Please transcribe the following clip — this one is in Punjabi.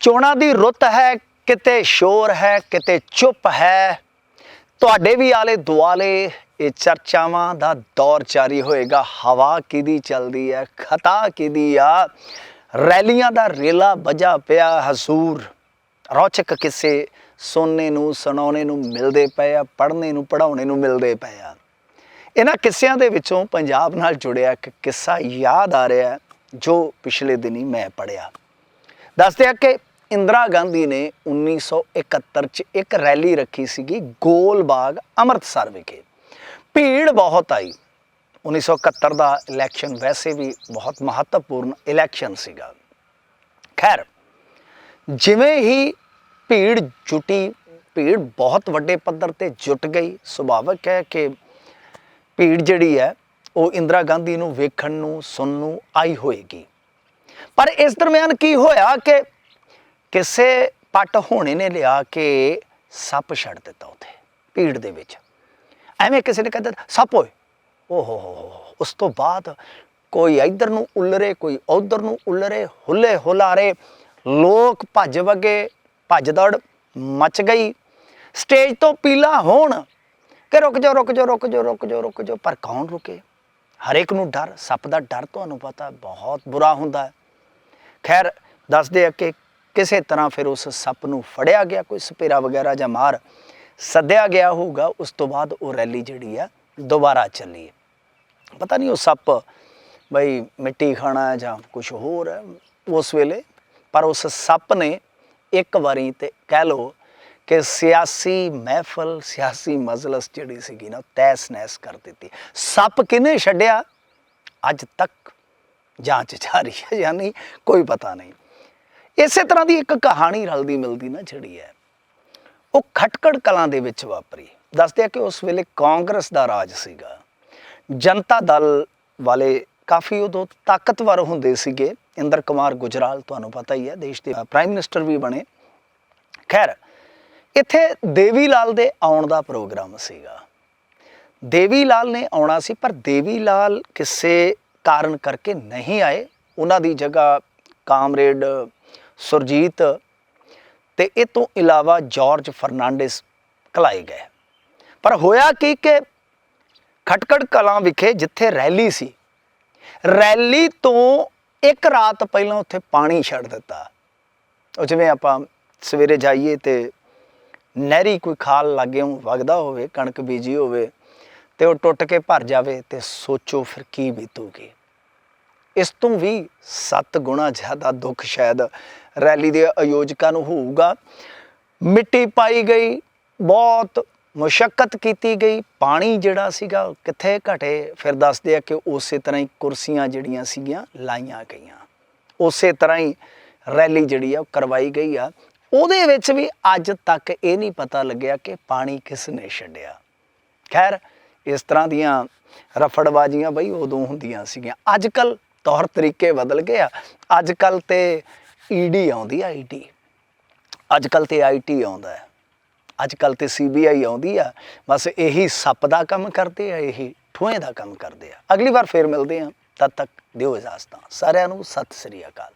ਚੋਣਾਂ ਦੀ ਰੁੱਤ ਹੈ, ਕਿਤੇ ਸ਼ੋਰ ਹੈ, ਕਿਤੇ ਚੁੱਪ ਹੈ। ਤੁਹਾਡੇ ਵੀ ਆਲੇ ਦੁਆਲੇ ਇਹ ਚਰਚਾਵਾਂ ਦਾ ਦੌਰ ਜਾਰੀ ਹੋਏਗਾ। ਹਵਾ ਕਿਹਦੀ ਚੱਲਦੀ ਹੈ, ਖਤਾ ਕਿਹਦੀ ਆ? ਰੈਲੀਆਂ ਦਾ ਰੇਲਾ ਵਜਾ ਪਿਆ ਹਜ਼ੂਰ। ਰੌਚਕ ਕਿਸੇ ਸੁਣਨੇ ਨੂੰ, ਸੁਣਾਉਣੇ ਨੂੰ ਮਿਲਦੇ ਪਏ ਆ, ਪੜ੍ਹਨੇ ਨੂੰ ਪੜਾਉਣੇ ਨੂੰ ਮਿਲਦੇ ਪਏ ਆ। ਇਹਨਾਂ ਕਿੱਸਿਆਂ ਦੇ ਵਿੱਚੋਂ ਪੰਜਾਬ ਨਾਲ ਜੁੜਿਆ ਇੱਕ ਕਿੱਸਾ ਯਾਦ ਆ ਰਿਹਾ ਜੋ ਪਿਛਲੇ ਦਿਨੀ ਮੈਂ ਪੜਿਆ ਦੱਸਦੇ ਆ ਕਿ ਇੰਦਰਾ ਗਾਂਧੀ ਨੇ 1971 ਚ ਇੱਕ ਰੈਲੀ ਰੱਖੀ ਸੀਗੀ ਗੋਲ ਬਾਗ ਅੰਮ੍ਰਿਤਸਰ ਵਿਖੇ। ਭੀੜ ਬਹੁਤ ਆਈ। 1971 ਦਾ ਇਲੈਕਸ਼ਨ ਵੈਸੇ ਵੀ ਬਹੁਤ ਮਹੱਤਵਪੂਰਨ ਇਲੈਕਸ਼ਨ ਸੀਗਾ। ਖੈਰ, ਜਿਵੇਂ ਹੀ ਭੀੜ ਜੁਟੀ, ਭੀੜ ਬਹੁਤ ਵੱਡੇ ਪੱਧਰ ਤੇ ਜੁਟ ਗਈ। ਸੁਭਾਵਕ ਹੈ ਕਿ ਭੀੜ ਜਿਹੜੀ ਹੈ, ਉਹ ਇੰਦਰਾ ਗਾਂਧੀ ਨੂੰ ਵੇਖਣ ਨੂੰ, ਸੁਣਨ ਨੂੰ ਆਈ ਹੋਏਗੀ। ਪਰ ਇਸ ਦਰਮਿਆਨ ਕੀ ਹੋਇਆ ਕਿ ਕਿਸੇ ਪੱਟ ਹੋਣੇ ਨੇ ਲਿਆ ਕੇ ਸੱਪ ਛੱਡ ਦਿੱਤਾ ਉੱਥੇ, ਭੀੜ ਦੇ ਵਿੱਚ। ਐਵੇਂ ਕਿਸੇ ਨੇ ਕਹਿੰਦਾ ਸੱਪ ਓਏ, ਓਹ ਹੋ ਹੋ ਹੋ ਉਸ ਤੋਂ ਬਾਅਦ ਕੋਈ ਇੱਧਰ ਨੂੰ ਉਲਰੇ, ਕੋਈ ਉਧਰ ਨੂੰ ਉਲਰੇ, ਹੁੱਲੇ ਹੁਲਾਰੇ, ਲੋਕ ਭੱਜ ਵਗੇ, ਭੱਜ ਦੌੜ ਮਚ ਗਈ। ਸਟੇਜ ਤੋਂ ਪੀਲਾ ਹੋਣ ਕਿ ਰੁਕ ਜਾ ਰੁਕ ਜਾ ਰੁਕ ਜਾ ਰੁਕ ਜਾ ਰੁਕ ਜਾ ਪਰ ਕੌਣ ਰੁਕੇ? ਹਰੇਕ ਨੂੰ ਡਰ, ਸੱਪ ਦਾ ਡਰ ਤੁਹਾਨੂੰ ਪਤਾ, ਬਹੁਤ ਬੁਰਾ ਹੁੰਦਾ ਹੈ। ਖੈਰ, ਦੱਸਦੇ ਆ ਕਿ ਕਿਸੇ ਤਰ੍ਹਾਂ ਫਿਰ ਉਸ ਸੱਪ ਨੂੰ ਫੜਿਆ ਗਿਆ, ਕੋਈ ਸਪੇਰਾ ਵਗੈਰਾ ਜਾਂ ਮਾਰ ਸੱਦਿਆ ਗਿਆ ਹੋਊਗਾ, ਉਸ ਤੋਂ ਬਾਅਦ ਉਹ ਰੈਲੀ ਜਿਹੜੀ ਆ ਦੁਬਾਰਾ ਚੱਲੀ ਪਤਾ ਨਹੀਂ ਉਹ ਸੱਪ ਬਈ ਮਿੱਟੀ ਖਾਣਾ ਜਾਂ ਕੁਝ ਹੋਰ ਹੈ, ਉਸ ਵੇਲੇ ਪਰ ਉਸ ਸੱਪ ਨੇ ਇੱਕ ਵਾਰੀ ਤੇ ਕਹਿ ਲੋ ਕਿ ਸਿਆਸੀ ਮਹਿਫਲ, ਸਿਆਸੀ ਮਜਲਸ ਜਿਹੜੀ ਸੀਗੀ ਨਾ ਤੈਸ ਨੈਸ ਕਰ ਦਿੱਤੀ। ਸੱਪ ਕਿਨੇ ਛੱਡਿਆ? ਅੱਜ ਤੱਕ ਜਾਂਚ ਜਾਰੀ ਹੈ, ਯਾਨੀ ਕੋਈ ਪਤਾ ਨਹੀਂ। ਇਸੇ ਤਰ੍ਹਾਂ ਦੀ ਇੱਕ ਕਹਾਣੀ ਰਲਦੀ ਮਿਲਦੀ ਨਾ ਜਿਹੜੀ ਹੈ, ਉਹ ਖਟਕੜ ਕਲਾਂ ਦੇ ਵਿੱਚ ਵਾਪਰੀ। ਦੱਸਦੇ ਆ ਕਿ ਉਸ ਵੇਲੇ ਕਾਂਗਰਸ ਦਾ ਰਾਜ ਸੀਗਾ। ਜਨਤਾ ਦਲ ਵਾਲੇ ਕਾਫੀ ਉਦੋਂ ਤਾਕਤਵਰ ਹੁੰਦੇ ਸੀਗੇ। ਇੰਦਰ ਕੁਮਾਰ ਗੁਜਰਾਲ ਤੁਹਾਨੂੰ ਪਤਾ ਹੀ ਹੈ, ਦੇਸ਼ ਦੇ ਪ੍ਰਾਈਮ ਮਿਨਿਸਟਰ ਵੀ ਬਣੇ। ਖੈਰ, ਇੱਥੇ ਦੇਵੀ ਲਾਲ ਦੇ ਆਉਣ ਦਾ ਪ੍ਰੋਗਰਾਮ ਸੀਗਾ। ਦੇਵੀ ਲਾਲ ਨੇ ਆਉਣਾ ਸੀ, ਪਰ ਦੇਵੀ ਲਾਲ ਕਿਸੇ ਕਾਰਨ ਕਰਕੇ ਨਹੀਂ ਆਏ। ਉਹਨਾਂ ਦੀ ਜਗ੍ਹਾ ਕਾਮਰੇਡ ਸੁਰਜੀਤ ਤੇ ਇਹ ਤੋਂ ਇਲਾਵਾ ਜਾਰਜ ਫਰਨਾਂਡਿਸ ਕਲਾਏ ਗਏ। ਪਰ ਹੋਇਆ ਕੀ ਕਿ ਖਟਕੜ ਕਲਾਂ ਵਿਖੇ ਜਿੱਥੇ ਰੈਲੀ ਸੀ, ਰੈਲੀ ਤੋਂ ਇੱਕ ਰਾਤ ਪਹਿਲਾਂ ਉੱਥੇ ਪਾਣੀ ਛੱਡ ਦਿੱਤਾ। ਉਹ ਜਿਵੇਂ ਆਪਾਂ ਸਵੇਰੇ ਜਾਈਏ ਤੇ ਨਹਿਰੀ ਕੋਈ ਖਾਲ ਲਾਗੇ ਵਗਦਾ ਹੋਵੇ, ਕਣਕ ਬੀਜੀ ਹੋਵੇ ਤੇ ਉਹ ਟੁੱਟ ਕੇ ਭਰ ਜਾਵੇ ਤੇ ਸੋਚੋ ਫਿਰ ਕੀ ਬੀਤੂਗੀ। ਇਸ ਤੋਂ ਵੀ 7 ਗੁਣਾ ਜ਼ਿਆਦਾ ਦੁੱਖ ਸ਼ਾਇਦ ਰੈਲੀ ਦੇ ਆਯੋਜਕਾਂ ਨੂੰ ਹੋਊਗਾ। ਮਿੱਟੀ ਪਾਈ ਗਈ, ਬਹੁਤ ਮੁਸ਼ਕਲ ਕੀਤੀ ਗਈ। ਪਾਣੀ ਜਿਹੜਾ ਸੀਗਾ, ਕਿੱਥੇ ਘਟੇ? ਫਿਰ ਦੱਸਦੇ ਆ ਕਿ ਉਸੇ ਤਰ੍ਹਾਂ ਹੀ ਕੁਰਸੀਆਂ ਜਿਹੜੀਆਂ ਸੀਗੀਆਂ, ਲਾਈਆਂ ਗਈਆਂ। ਉਸੇ ਤਰ੍ਹਾਂ ਹੀ ਰੈਲੀ ਜਿਹੜੀ ਆ, ਉਹ ਕਰਵਾਈ ਗਈ ਆ। ਉਹਦੇ ਵਿੱਚ ਵੀ ਅੱਜ ਤੱਕ ਇਹ ਨਹੀਂ ਪਤਾ ਲੱਗਿਆ ਕਿ ਪਾਣੀ ਕਿਸ ਨੇ ਛੱਡਿਆ। ਖੈਰ, ਇਸ ਤਰ੍ਹਾਂ ਦੀਆਂ ਰਫੜਬਾਜ਼ੀਆਂ ਬਈ ਉਦੋਂ ਹੁੰਦੀਆਂ ਸੀਗੀਆਂ। ਅੱਜ ਕੱਲ ਤੌਰ ਤਰੀਕੇ ਬਦਲ ਗਏ ਆ। ਅੱਜ ਕੱਲ ਤੇ ਈਡੀ ਆਉਂਦੀ ਆ ਈਡੀ ਅੱਜ ਕੱਲ ਤੇ ਆਈਟੀ ਆਉਂਦਾ ਹੈ। ਅੱਜ ਕੱਲ ਤੇ ਸੀਬੀਆਈ ਆਉਂਦੀ ਆ। ਬਸ ਇਹੀ ਸੱਪ ਦਾ ਕੰਮ ਕਰਦੇ ਆ, ਇਹੀ ਠੂਏ ਦਾ ਕੰਮ ਕਰਦੇ ਆ। ਅਗਲੀ ਵਾਰ ਫੇਰ ਮਿਲਦੇ ਆ। ਤਦ ਤੱਕ ਦਿਓ ਇਜਾਜ਼ਤਾਂ। ਸਾਰਿਆਂ ਨੂੰ ਸਤਿ ਸ੍ਰੀ ਅਕਾਲ।